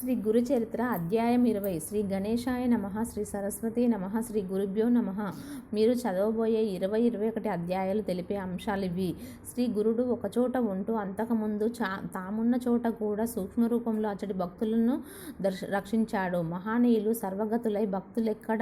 శ్రీ గురు చరిత్ర అధ్యాయం ఇరవై. శ్రీ గణేశాయ నమ శ్రీ సరస్వతి నమ శ్రీ గురుభ్యో నమ. మీరు చదవబోయే ఇరవై ఇరవై ఒకటి అధ్యాయాలు తెలిపే అంశాలు ఇవి. శ్రీ గురుడు ఒకచోట ఉంటూ అంతకుముందు చా తామున్న చోట కూడా సూక్ష్మ రూపంలో అచ్చటి భక్తులను దర్శ రక్షించాడు. మహానీయులు సర్వగతులై భక్తులెక్కడ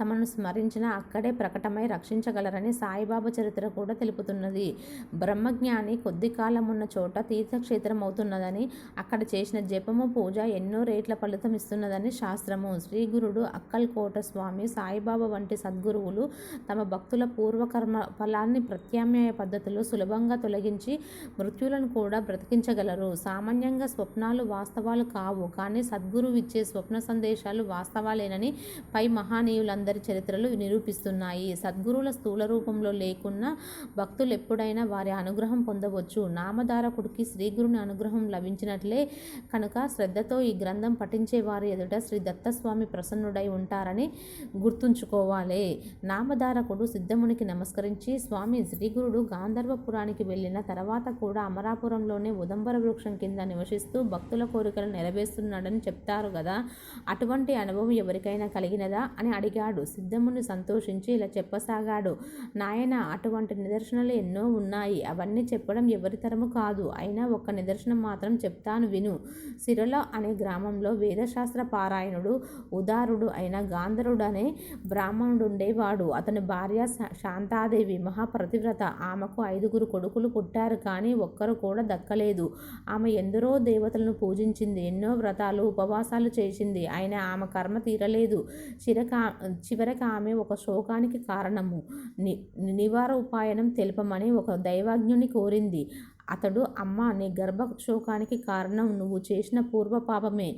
తమను స్మరించినా అక్కడే ప్రకటమై రక్షించగలరని సాయిబాబా చరిత్ర కూడా తెలుపుతున్నది. బ్రహ్మజ్ఞాని కొద్ది కాలం ఉన్న చోట తీర్థక్షేత్రం అవుతున్నదని అక్కడ చేసిన జపము పూజ ఎన్నో రేట్ల ఫలితం ఇస్తున్నదని శాస్త్రము. శ్రీ గురుడు అక్కల్కోట స్వామి సాయిబాబా వంటి సద్గురువులు తమ భక్తుల పూర్వకర్మ ఫలాన్ని ప్రత్యామ్నాయ పద్ధతిలో సులభంగా తొలగించి మృత్యులను కూడా బ్రతికించగలరు. సామాన్యంగా స్వప్నాలు వాస్తవాలు కావు కానీ సద్గురువు ఇచ్చే స్వప్న సందేశాలు వాస్తవాలేనని పై మహానీయులందరి చరిత్రలు నిరూపిస్తున్నాయి. సద్గురువుల స్థూల రూపంలో లేకున్నా భక్తులు ఎప్పుడైనా వారి అనుగ్రహం పొందవచ్చు. నామధారకుడికి శ్రీగురుని అనుగ్రహం లభించినట్లే కనుక శ్రద్ధతో ఈ గ్రంథం పఠించే వారి ఎదుట శ్రీ దత్తస్వామి ప్రసన్నుడై ఉంటారని గుర్తుంచుకోవాలి. నామధారకుడు సిద్ధమునికి నమస్కరించి స్వామి శ్రీగురుడు గాంధర్వపురానికి వెళ్ళిన తర్వాత కూడా అమరాపురంలోనే ఉదంబర వృక్షం కింద నివసిస్తూ భక్తుల కోరికలు నెరవేరుస్తున్నాడని చెప్తారు కదా. అటువంటి అనుభవం ఎవరికైనా కలిగినదా? అని అడిగాడు. సిద్ధముని సంతోషించి ఇలా చెప్పసాగాడు. నాయన అటువంటి నిదర్శనలు ఎన్నో ఉన్నాయి. అవన్నీ చెప్పడం ఎవరి తరము కాదు. అయినా ఒక్క నిదర్శనం మాత్రం చెప్తాను విను. సిరలో అనే గ్రామంలో వేదశాస్త్ర పారాయణుడు ఉదారుడు అయిన గాంధరుడు అనే బ్రాహ్మణుడు ఉండేవాడు అతని భార్య శా- శాంతాదేవి మహాప్రతివ్రత. ఆమెకు ఐదుగురు కొడుకులు పుట్టారు కానీ ఒక్కరు కూడా దక్కలేదు. ఆమె ఎందరో దేవతలను పూజించింది ఎన్నో వ్రతాలు ఉపవాసాలు చేసింది. అయినా ఆమె కర్మ తీరలేదు. చిరకా చివరికి ఆమె ఒక శోకానికి కారణము. ని నివార ఉపాయనం తెలుపమని ఒక దైవాజ్ఞుని కోరింది. అతడు అమ్మ నీ గర్భశోకానికి కారణం నువ్వు చేసిన పూర్వపాపమే.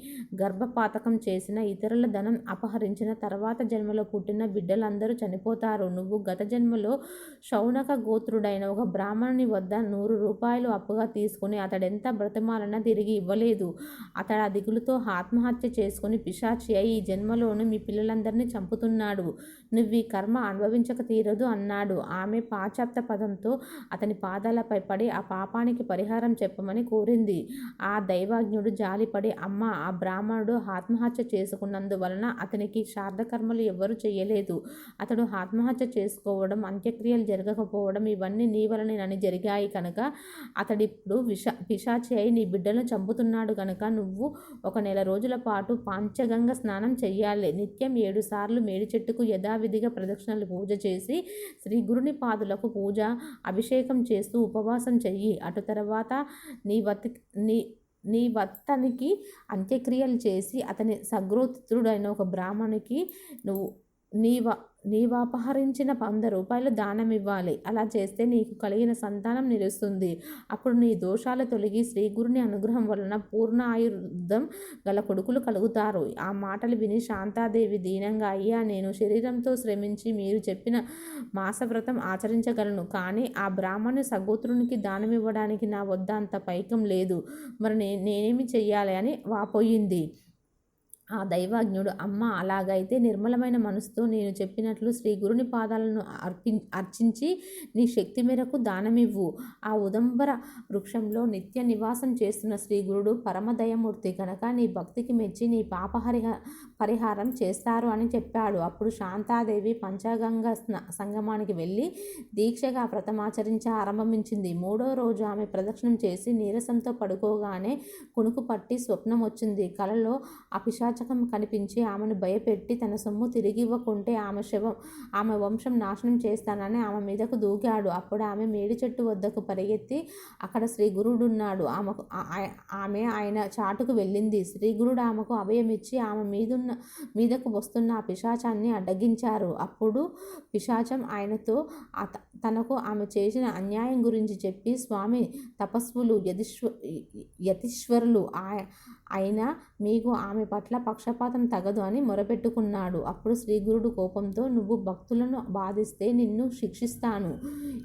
గర్భపాతకం చేసిన ఇతరుల ధనం అపహరించిన తర్వాత జన్మలో పుట్టిన బిడ్డలందరూ చనిపోతారు. నువ్వు గత జన్మలో శౌనక గోత్రుడైన ఒక బ్రాహ్మణుని వద్ద నూరు రూపాయలు అప్పుగా తీసుకుని అతడెంత బ్రతమాలన్నా తిరిగి ఇవ్వలేదు. అతడు ఆ దిగులుతో ఆత్మహత్య చేసుకుని పిశాచి అయి ఈ జన్మలోను మీ పిల్లలందరినీ చంపుతున్నాడు. నువ్వు ఈ కర్మ అనుభవించక తీరదు అన్నాడు. ఆమె పాశ్చాత్య పదంతో అతని పాదాలపై పడి ఆ పాప పాపానికి పరిహారం చెప్పమని కోరింది. ఆ దైవాజ్ఞుడు జాలిపడి అమ్మ ఆ బ్రాహ్మణుడు ఆత్మహత్య చేసుకున్నందువలన అతనికి శ్రాద్ధకర్మలు ఎవ్వరూ చేయలేదు. అతడు ఆత్మహత్య చేసుకోవడం అంత్యక్రియలు జరగకపోవడం ఇవన్నీ నీ వలనేనని జరిగాయి కనుక అతడిప్పుడు విష పిశాచి అయి నీ బిడ్డను చంపుతున్నాడు కనుక నువ్వు ఒక నెల రోజుల పాటు పాంచగంగ స్నానం చెయ్యాలి. నిత్యం ఏడు సార్లు మేడి చెట్టుకు యథావిధిగా ప్రదక్షిణలు పూజ చేసి శ్రీ గురుని పాదులకు పూజ అభిషేకం చేస్తూ ఉపవాసం చెయ్యి. అటు తర్వాత నీ వత్ నీ నీ వత్తనికి అంత్యక్రియలు చేసి అతని సగ్రోత్రుడైన ఒక బ్రాహ్మణునికి నువ్వు నీవ నీవాపహరించిన వంద రూపాయలు దానం ఇవ్వాలి అలా చేస్తే నీకు కలిగిన సంతానం నిలుస్తుంది. అప్పుడు నీ దోషాలు తొలగి శ్రీ గురుని అనుగ్రహం వలన పూర్ణ ఆయుర్ధం గల కొడుకులు కలుగుతారు. ఆ మాటలు విని శాంతాదేవి దీనంగా అయ్యా నేను శరీరంతో శ్రమించి మీరు చెప్పిన మాసవ్రతం ఆచరించగలను. కానీ ఆ బ్రాహ్మణు సగోత్రునికి దానం ఇవ్వడానికి నా వద్ద అంత పైకం లేదు. మరి నే నేనేమి చెయ్యాలి? అని వాపోయింది. ఆ దైవాజ్ఞుడు అమ్మ అలాగైతే నిర్మలమైన మనసుతో నేను చెప్పినట్లు శ్రీ గురుని పాదాలను అర్పి అర్చించి నీ శక్తి మేరకు దానమివ్వు. ఆ ఉదంబర వృక్షంలో నిత్య నివాసం చేస్తున్న శ్రీ గురుడు పరమదయమూర్తి కనుక నీ భక్తికి మెచ్చి నీ పాపహరిహ పరిహారం చేస్తారు అని చెప్పాడు. అప్పుడు శాంతాదేవి పంచగంగ సంగమానికి వెళ్ళి దీక్షగా వ్రతమాచరించ ఆరంభించింది. మూడో రోజు ఆమె ప్రదక్షిణం చేసి నీరసంతో పడుకోగానే కునుకు పట్టి స్వప్నం వచ్చింది. కలలో అపిశాచకం కనిపించి ఆమెను భయపెట్టి తన సొమ్ము తిరిగి ఇవ్వకుంటే ఆమె శవం ఆమె వంశం నాశనం చేస్తానని ఆమె మీదకు దూకాడు. అప్పుడు ఆమె మేడి చెట్టు వద్దకు పరిగెత్తి అక్కడ శ్రీ గురుడున్నాడు ఆమెకు ఆ- ఆమె ఆయన చాటుకు వెళ్ళింది. శ్రీ గురుడు ఆమెకు అభయమిచ్చి ఆమె మీదున్న మీదకు వస్తున్న ఆ పిశాచాన్ని అడ్డగించారు. అప్పుడు పిశాచం ఆయనతో తనకు ఆమె చేసిన అన్యాయం గురించి చెప్పి స్వామి తపస్వులు యతిశ్వ యతీశ్వరులు ఆయ అయినా మీకు ఆమె పట్ల పక్షపాతం తగదు అని మొరపెట్టుకున్నాడు. అప్పుడు శ్రీగురుడు కోపంతో నువ్వు భక్తులను బాధిస్తే నిన్ను శిక్షిస్తాను.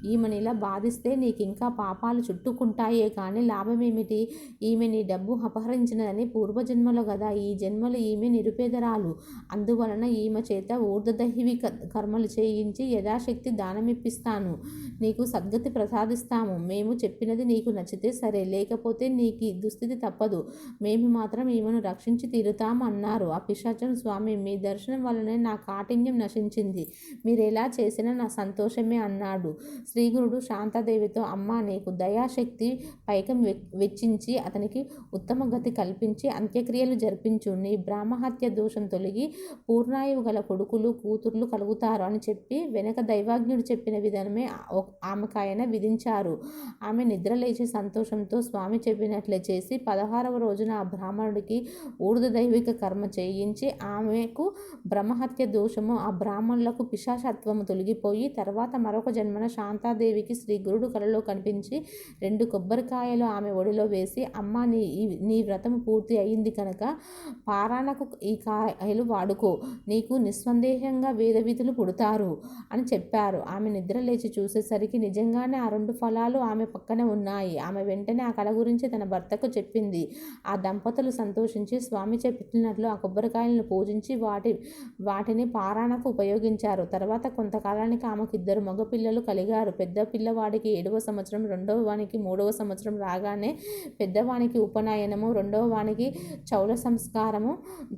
ఈమెను ఇలా బాధిస్తే నీకు ఇంకా పాపాలు చుట్టుకుంటాయే కానీ లాభమేమిటి? ఈమె నీ డబ్బు అపహరించినదని పూర్వజన్మలో కదా ఈ జన్మలో ఈమె నిరుపేదరాలు. అందువలన ఈమె చేత ఊర్ధదైవి క- కర్మలు చేయించి యథాశక్తి దానమిప్పిస్తాను. నీకు సద్గతి ప్రసాదిస్తాము. మేము చెప్పినది నీకు నచ్చితే సరే లేకపోతే నీకు దుస్థితి తప్పదు. మేము మాత్రం ఈమెను రక్షించి తీరుతామన్నారు. ఆ పిశాచం స్వామి మీ దర్శనం వల్లనే నా కాఠిన్యం నశించింది. మీరు ఎలా చేసినా నా సంతోషమే అన్నాడు. శ్రీగురుడు శాంతాదేవితో అమ్మ నీకు దయాశక్తి పైకం వెచ్చించి అతనికి ఉత్తమ గతి కల్పించి అంత్యక్రియలు జరిపించు. నీ బ్రాహ్మహత్య దోషం తొలగి పూర్ణాయువు గల కొడుకులు కూతుర్లు కలుగుతారు అని చెప్పి వెనక దైవాజ్ఞుడు చెప్పిన విధానమే ఆమెకాయన విధించారు. ఆమె నిద్రలేచి సంతోషంతో స్వామి చెప్పినట్లే చేసి పదహారవ రోజున ఆ బ్రాహ్మణుడికి ఊర్ధ దైవిక కర్మ చేయించి ఆమెకు బ్రహ్మహత్య దోషము ఆ బ్రాహ్మణులకు పిశాచత్వము తొలగిపోయి తర్వాత మరొక జన్మన శాంతాదేవికి శ్రీ గురుడు కలలో కనిపించి రెండు కొబ్బరికాయలు ఆమె ఒడిలో వేసి అమ్మ నీ నీ వ్రతం పూర్తి అయింది కనుక పారాణకు ఈ కాయలు వాడుకో నీకు నిస్సందేహంగా వేదవిధులు పుడతారు అని చెప్పారు. ఆమె నిద్ర లేచి చూసేసరికి నిజంగానే ఆ రెండు ఫలాలు ఆమె పక్కనే ఉన్నాయి. ఆమె వెంటనే ఆ కళ గురించి తన భర్తకు చెప్పింది. ఆ దంపతులు సంతోషించి స్వామి చెప్పినట్లు ఆ కొబ్బరికాయలను పూజించి వాటి వాటిని పారాణకు ఉపయోగించారు. తర్వాత కొంతకాలానికి ఆమెకు ఇద్దరు మగపిల్లలు కలిగారు. పెద్ద పిల్లవాడికి ఏడవ సంవత్సరం రెండవ వానికి మూడవ సంవత్సరం రాగానే పెద్దవానికి ఉపనయనము రెండవ వానికి చౌల సంస్కారము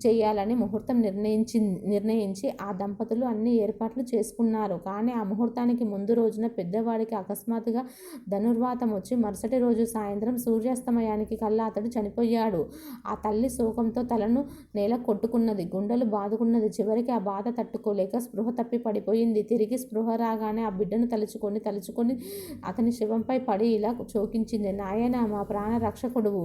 చేయాలని ముహూర్తం నిర్ణయించి నిర్ణయించి ఆ దంపతులు అన్ని ఏర్పాట్లు చేసుకున్నారు. కానీ ఆ ముహూర్తానికి ముందు రోజున పెద్దవాడికి అకస్మాత్తుగా ధనుర్వాతం వచ్చి మరుసటి రోజు సాయంత్రం సూర్యాస్తమయానికి కల్లా అతడు చనిపోయాడు. ఆ తల్లి శోకంతో తలను నేల కొట్టుకున్నది. గుండెలు బాదుకున్నది. చివరికి ఆ బాధ తట్టుకోలేక స్పృహ తప్పి పడిపోయింది. తిరిగి స్పృహ రాగానే ఆ బిడ్డను తలుచుకొని తలుచుకొని అతని శివంపై పడి ఇలా చోకించింది నాయన మా ప్రాణ రక్షకుడువు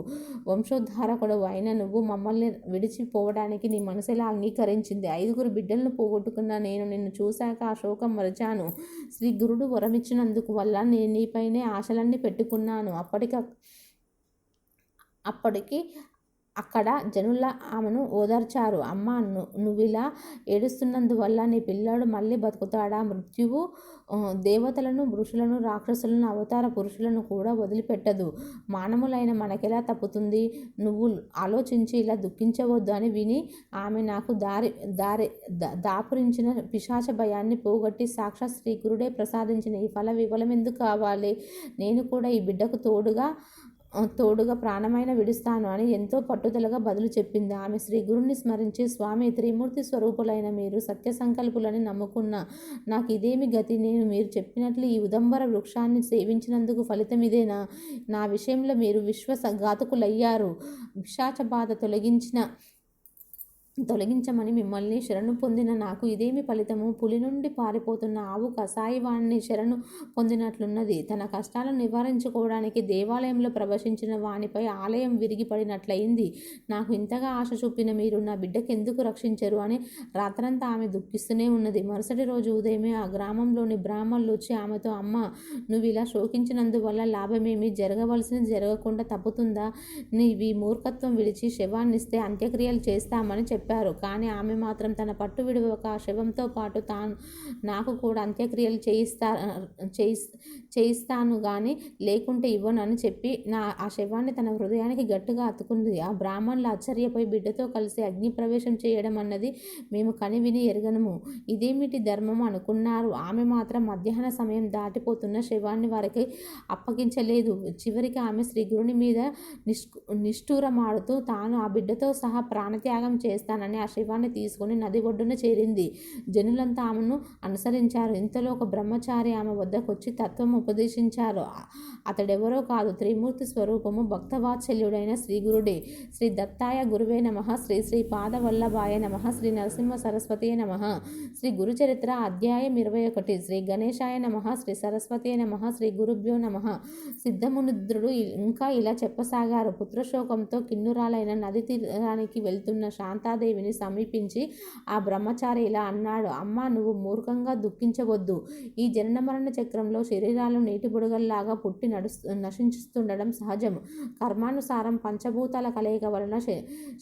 వంశోద్ధారకుడువు అయిన నువ్వు మమ్మల్ని విడిచిపోవడానికి నీ మనసు ఎలా అంగీకరించింది. ఐదుగురు బిడ్డలను పోగొట్టుకున్న నేను నిన్ను చూశాక ఆ శోకం మరచాను. శ్రీ గురుడు వరమిచ్చినందుకు వల్ల నేను నీపైనే ఆశలన్నీ పెట్టుకున్నాను. అప్పటిక అప్పటికి అక్కడ జనుల ఆమెను ఓదార్చారు. అమ్మ నువ్విలా ఏడుస్తున్నందువల్ల నీ పిల్లాడు మళ్ళీ బతుకుతాడా? మృత్యువు దేవతలను పురుషులను రాక్షసులను అవతార పురుషులను కూడా వదిలిపెట్టదు. మానవులైన మనకెలా తప్పుతుంది? నువ్వు ఆలోచించి ఇలా దుఃఖించవద్దు అని విని ఆమె నాకు దారి దారి దాపురించిన పిశాచ భయాన్ని పోగొట్టి సాక్షాత్ శ్రీకురుడే ప్రసాదించిన ఈ ఫల విఫలం ఎందుకు కావాలి? నేను కూడా ఈ బిడ్డకు తోడుగా తోడుగా ప్రాణమైన విడుస్తాను అని ఎంతో పట్టుదలగా బదులు చెప్పింది. ఆమె శ్రీ గురుని స్మరించి స్వామి త్రిమూర్తి స్వరూపులైన మీరు సత్య సంకల్పులని నమ్ముకున్న నాకు ఇదేమి గతి? నేను మీరు చెప్పినట్లు ఈ ఉదంబర వృక్షాన్ని సేవించినందుకు ఫలితం ఇదేనా? నా విషయంలో మీరు విశ్వసఘాతకులయ్యారు విశాచ బాధ తొలగించిన తొలగించమని మిమ్మల్ని శరణు పొందిన నాకు ఇదేమి ఫలితము? పులి నుండి పారిపోతున్న ఆవు కసాయివాణ్ణి శరణు పొందినట్లున్నది. తన కష్టాలను నివారించుకోవడానికి దేవాలయంలో ప్రవేశించిన వానిపై ఆలయం విరిగిపడినట్లయింది. నాకు ఇంతగా ఆశ చూపిన మీరు నా బిడ్డకి ఎందుకు రక్షించరు అని రాత్రంతా ఆమె దుఃఖిస్తూనే ఉన్నది. మరుసటి రోజు ఉదయమే ఆ గ్రామంలోని బ్రాహ్మణులు వచ్చి ఆమెతో అమ్మ నువ్వు ఇలా శోకించినందువల్ల లాభమేమి? జరగవలసింది జరగకుండా తప్పుతుందా? నీవి మూర్ఖత్వం విడిచి శవాన్నిస్తే అంత్యక్రియలు చేస్తామని చెప్పి చెప్పారు. కానీ ఆమె మాత్రం తన పట్టు విడువక శవంతో పాటు తాను నాకు కూడా అంత్యక్రియలు చేయిస్తా చేయి చేయిస్తాను కానీ లేకుంటే ఇవ్వనని చెప్పి నా ఆ శవాన్ని తన హృదయానికి గట్టిగా అతుకుంది. ఆ బ్రాహ్మణులు ఆశ్చర్యపోయి బిడ్డతో కలిసి అగ్నిప్రవేశం చేయడం అన్నది మేము కనివిని ఎరగనము. ఇదేమిటి ధర్మం అనుకున్నారు? ఆమె మాత్రం మధ్యాహ్న సమయం దాటిపోతున్న శవాన్ని వారికి అప్పగించలేదు. చివరికి ఆమె శ్రీ గురుని మీద నిష్ఠు నిష్ఠూరమాడుతూ తాను ఆ బిడ్డతో సహా ప్రాణత్యాగం చేస్తాను చేస్తానని ఆ శివాన్ని తీసుకుని నది ఒడ్డున చేరింది. జనులంతా ఆమెను అనుసరించారు. ఇంతలో ఒక బ్రహ్మచారి ఆమె వద్దకొచ్చి తత్వం ఉపదేశించారు. అతడెవరో కాదు. త్రిమూర్తి స్వరూపము భక్తవాత్సల్యుడైన శ్రీ గురుడే శ్రీ దత్తాయ గురువే నమ. శ్రీ శ్రీ పాదవల్లభాయ నమ. శ్రీ నరసింహ సరస్వతే నమ. శ్రీ గురుచరిత్ర అధ్యాయం ఇరవై ఒకటి. శ్రీ గణేశాయ నమ. శ్రీ సరస్వతే నమ. శ్రీ గురుభ్యో నమ. సిద్ధమునుద్రుడు ఇంకా ఇలా చెప్పసాగారు. పుత్రశోకంతో కిన్నురాలైన నది తీరానికి వెళ్తున్న శాంతా సీతాదేవిని సమీపించి ఆ బ్రహ్మచారి ఇలా అన్నాడు అమ్మ నువ్వు మూర్ఖంగా దుఃఖించవద్దు. ఈ జనన మరణ చక్రంలో శరీరాలు నీటి బుడగల్లాగా పుట్టి నడుస్తు నశించుతుండడం సహజం కర్మానుసారం పంచభూతాల కలయిక వలన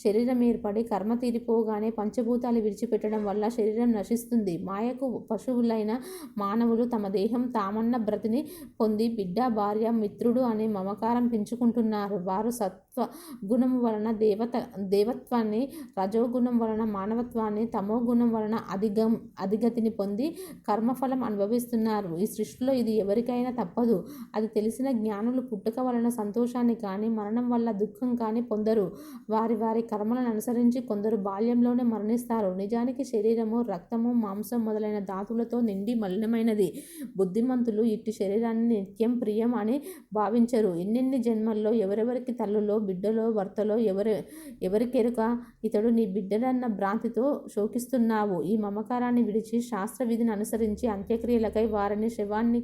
శరీరం ఏర్పడి కర్మ తీరిపోగానే పంచభూతాలు విడిచిపెట్టడం వల్ల శరీరం నశిస్తుంది. మాయకు పశువులైన మానవులు తమ దేహం తామన్న బ్రతిని పొంది బిడ్డ భార్య మిత్రుడు అనే మమకారం పెంచుకుంటున్నారు. వారు సత్ రజస్వ గుణం వలన దేవత దేవత్వాన్ని రజోగుణం వలన మానవత్వాన్ని తమో గుణం వలన అధిగం అధిగతిని పొంది కర్మఫలం అనుభవిస్తున్నారు. ఈ సృష్టిలో ఇది ఎవరికైనా తప్పదు. అది తెలిసిన జ్ఞానులు పుట్టుక వలన సంతోషాన్ని కానీ మరణం వల్ల దుఃఖం కానీ పొందరు. వారి వారి కర్మలను అనుసరించి కొందరు బాల్యంలోనే మరణిస్తారు. నిజానికి శరీరము రక్తము మాంసం మొదలైన ధాతువులతో నిండి మలినమైనది. బుద్ధిమంతులు ఇట్టి శరీరాన్ని నిత్యం ప్రియం అని భావించరు. ఎన్నెన్ని జన్మల్లో ఎవరెవరికి తల్లులో బిడ్డలో భర్తలో ఎవరి ఎవరికెరుక ఇతడు నీ బిడ్డలన్న భ్రాంతితో శోకిస్తున్నావు. ఈ మమకారాన్ని విడిచి శాస్త్ర విధిని అనుసరించి అంత్యక్రియలకై వారిని శవాన్ని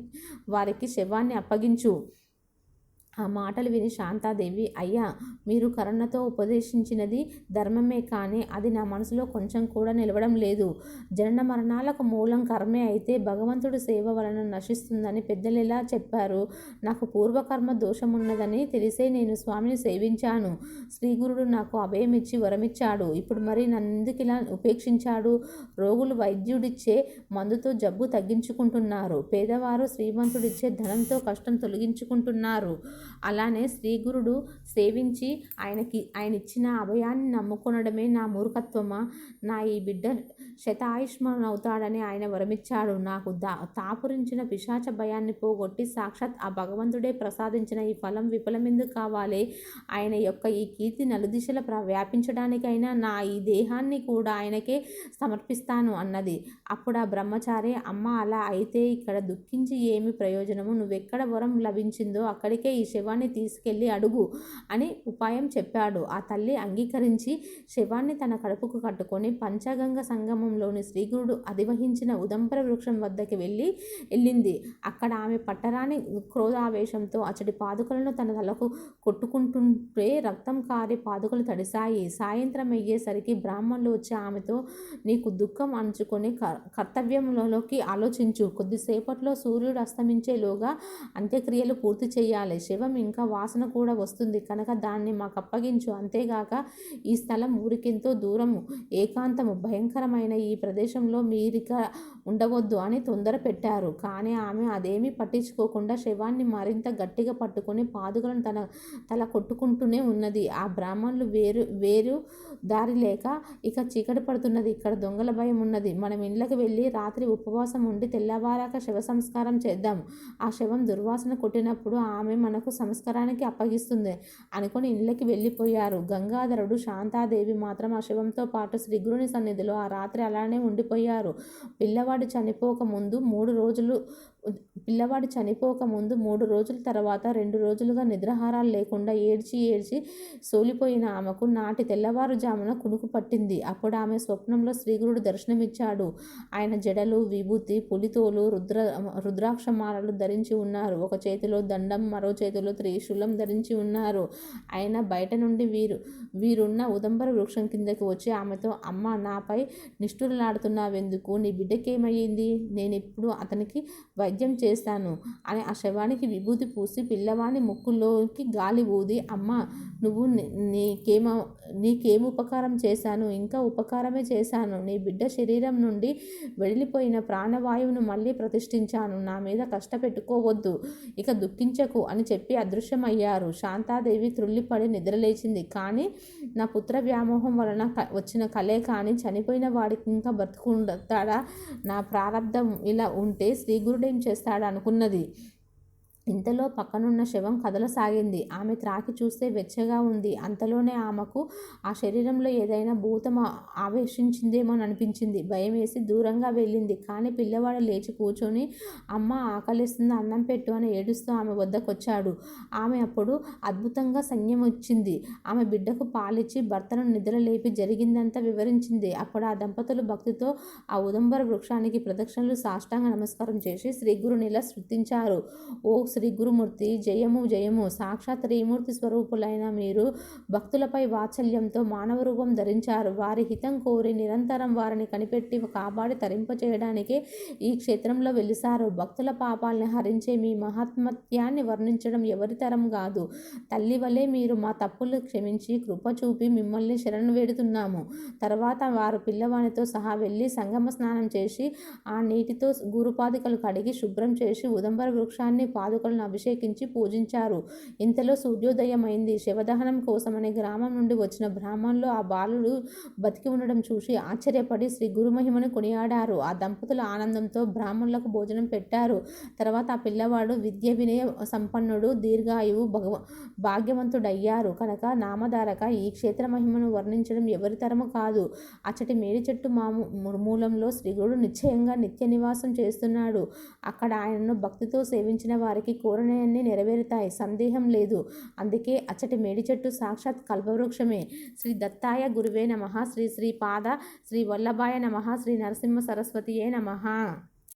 వారికి శవాన్ని అప్పగించు. ఆ మాటలు విని శాంతాదేవి అయ్యా మీరు కరుణతో ఉపదేశించినది ధర్మమే కానీ అది నా మనసులో కొంచెం కూడా నిలవడం లేదు. జనన మరణాలకు మూలం కర్మే అయితే భగవంతుడి సేవ వలన నశిస్తుందని పెద్దలు ఎలా చెప్పారు. నాకు పూర్వకర్మ దోషమున్నదని తెలిసే నేను స్వామిని సేవించాను. శ్రీగురుడు నాకు అభయమిచ్చి వరమిచ్చాడు. ఇప్పుడు మరి నన్నెందుకు ఇలా ఉపేక్షించాడు? రోగులు వైద్యుడిచ్చే మందుతో జబ్బు తగ్గించుకుంటున్నారు. పేదవారు శ్రీమంతుడిచ్చే ధనంతో కష్టం తొలగించుకుంటున్నారు. అలానే శ్రీగురుడు సేవించి ఆయనకి ఆయన ఇచ్చిన అభయాన్ని నమ్ముకొనడమే నా మూర్ఖత్వమా? నా ఈ బిడ్డ శతాయుష్మాన్ అవుతాడని ఆయన వరమిచ్చాడు. నాకు దా తాపురించిన పిశాచ భయాన్ని పోగొట్టి సాక్షాత్ ఆ భగవంతుడే ప్రసాదించిన ఈ ఫలం విఫలమెందుకు కావాలి? ఆయన యొక్క ఈ కీర్తి నలుదిశల ప్ర వ్యాపించడానికైనా నా ఈ దేహాన్ని కూడా ఆయనకే సమర్పిస్తాను అన్నది. అప్పుడు ఆ బ్రహ్మచారి అమ్మ అలా అయితే ఇక్కడ దుఃఖించి ఏమి ప్రయోజనము? నువ్వెక్కడ వరం లభించిందో అక్కడికే ఈ శవాన్ని తీసుకెళ్ళి అడుగు అని ఉపాయం చెప్పాడు. ఆ తల్లి అంగీకరించి శవాన్ని తన కడుపుకు కట్టుకొని పంచగంగ సంగమంలోని శ్రీగురుడు అధివహించిన ఉదంబర వృక్షం వద్దకి వెళ్ళి వెళ్ళింది. అక్కడ ఆమె పట్టరాని క్రోధావేశంతో అతడి పాదుకలను తన తలకు కొట్టుకుంటుంటే రక్తం కారి పాదుకలు తడిశాయి. సాయంత్రం అయ్యేసరికి బ్రాహ్మణులు వచ్చి ఆమెతో నీకు దుఃఖం అంచుకొని క- కర్తవ్యంలోకి ఆలోచించు. కొద్దిసేపట్లో సూర్యుడు అస్తమించేలోగా అంత్యక్రియలు పూర్తి చేయాలి. శవం ఇంకా వాసన కూడా వస్తుంది. కనుక దాన్ని మాకు అప్పగించు. అంతేగాక ఈ స్థలం ఊరికెంతో దూరము ఏకాంతము భయంకరమైన ఈ ప్రదేశంలో మీరిక ఉండవద్దు అని తొందర పెట్టారు. కానీ ఆమె అదేమీ పట్టించుకోకుండా శవాన్ని మరింత గట్టిగా పట్టుకొని పాదుకలను తన తల కొట్టుకుంటూనే ఉన్నది. ఆ బ్రాహ్మణులు వేరు వేరు దారి లేక ఇక చీకటి పడుతున్నది. ఇక్కడ దొంగల భయం ఉన్నది. మనం ఇండ్లకు వెళ్ళి రాత్రి ఉపవాసం ఉండి తెల్లవారాక శవ సంస్కారం చేద్దాం. ఆ శవం దుర్వాసన కొట్టినప్పుడు ఆమె మనకు సంస్కారానికి అప్పగిస్తుంది. అనుకొని ఇళ్ళకి వెళ్ళిపోయారు. గంగాధరుడు శాంతాదేవి మాత్రం ఆ శివంతో పాటు శ్రీగురుని సన్నిధిలో ఆ రాత్రి అలానే ఉండిపోయారు. పిల్లవాడు చనిపోక ముందు మూడు రోజులు పిల్లవాడు చనిపోక ముందు మూడు రోజుల తర్వాత రెండు రోజులుగా నిద్రాహారాలు లేకుండా ఏడ్చి ఏడ్చి సోలిపోయిన ఆమెకు నాటి తెల్లవారుజామున కునుకు పట్టింది. అప్పుడు ఆమె స్వప్నంలో శ్రీగురుడు దర్శనమిచ్చాడు. ఆయన జడలు విభూతి పులితోలు రుద్ర రుద్రాక్షమాలలు ధరించి ఉన్నారు. ఒక చేతిలో దండం మరో చేతిలో త్రిశూలం ధరించి ఉన్నారు. ఆయన బయట నుండి వీరు వీరున్న ఉదంబర వృక్షం కిందకి వచ్చి ఆమెతో అమ్మ నాపై నిష్ఠురలాడుతున్నావెందుకు? నీ బిడ్డకేమయ్యింది? నేను ఇప్పుడు అతనికి వై వైద్యం చేస్తాను అని ఆ శవానికి విభూతి పూసి పిల్లవాని ముక్కులోకి గాలి ఊది అమ్మ నువ్వు నీకేమ నీకేం ఉపకారం చేశాను ఇంకా ఉపకారమే చేశాను. నీ బిడ్డ శరీరం నుండి వెళ్ళిపోయిన ప్రాణవాయువును మళ్ళీ ప్రతిష్ఠించాను. నా మీద కష్టపెట్టుకోవద్దు ఇక దుఃఖించకు అని చెప్పి అదృశ్యమయ్యారు. శాంతాదేవి త్రుళ్ళిపడి నిద్రలేచింది. కానీ నా పుత్ర వ్యామోహం వలన వచ్చిన కలే కానీ చనిపోయిన వాడికి ఇంకా బ్రతుకుంటాడా నా ప్రారంధం ఇలా ఉంటే శ్రీగురుడేం చేస్తాడు అనుకున్నది ఇంతలో పక్కనున్న శవం కదలసాగింది. ఆమె త్రాకి చూస్తే వెచ్చగా ఉంది. అంతలోనే ఆమెకు ఆ శరీరంలో ఏదైనా భూతం ఆ- ఆవేశించిందేమో అనిపించింది భయం వేసి దూరంగా వెళ్ళింది. కానీ పిల్లవాడు లేచి కూర్చొని అమ్మ ఆకలిస్తుంది అన్నం పెట్టు అని ఏడుస్తూ ఆమె వద్దకు వచ్చాడు ఆమె అప్పుడు అద్భుతంగా సైన్యం వచ్చింది. ఆమె బిడ్డకు పాలిచ్చి భర్తను నిద్రలేపి జరిగిందంతా వివరించింది. అప్పుడు ఆ దంపతులు భక్తితో ఆ ఉదంబర వృక్షానికి ప్రదక్షిణలు సాష్టాంగ నమస్కారం చేసి శ్రీ గురుని ఇలా ఓ శ్రీ గురుమూర్తి జయము జయము. సాక్షాత్ త్రిమూర్తి స్వరూపులైన మీరు భక్తులపై వాత్సల్యంతో మానవ రూపం ధరించారు. వారి హితం కోరి నిరంతరం వారిని కనిపెట్టి కాపాడి తరింపచేయడానికే ఈ క్షేత్రంలో వెలిసారు. భక్తుల పాపాలను హరించే మీ మహాత్మత్యాన్ని వర్ణించడం ఎవరి తరం కాదు. తల్లి వలె మీరు మా తప్పులు క్షమించి కృప చూపి మిమ్మల్ని శరణు వేడుతున్నాము. తర్వాత వారు పిల్లవానితో సహా వెళ్ళి సంగమ స్నానం చేసి ఆ నీటితో గురుపాదికలు కడిగి శుభ్రం చేసి ఉదంబర వృక్షాన్ని పాదుక పాదుకలను అభిషేకించి పూజించారు. ఇంతలో సూర్యోదయమైంది. శివదహనం కోసమని గ్రామం నుండి వచ్చిన బ్రాహ్మణులు ఆ బాలుడు బతికి ఉండడం చూసి ఆశ్చర్యపడి శ్రీ గురుమహిమను కొనియాడారు. ఆ దంపతుల ఆనందంతో బ్రాహ్మణులకు భోజనం పెట్టారు. తర్వాత ఆ పిల్లవాడు విద్య వినయ సంపన్నుడు దీర్ఘాయువు భగవ భాగ్యవంతుడయ్యారు. కనుక నామధారక ఈ క్షేత్ర మహిమను వర్ణించడం ఎవరి తరము కాదు. అచ్చటి మేడి చెట్టు మాము మూలంలో శ్రీగురుడు నిశ్చయంగా నిత్య నివాసం చేస్తున్నాడు. అక్కడ ఆయనను భక్తితో సేవించిన వారికి కోరినవన్నీ నెరవేరుతాయి. సందేహం లేదు. అందుకే అచ్చటి మేడి చెట్టు సాక్షాత్ కల్పవృక్షమే. శ్రీ దత్తాయ గురువే నమ. శ్రీ శ్రీ పాద శ్రీ వల్లభాయ నమ. శ్రీ నరసింహ సరస్వతియే నమ.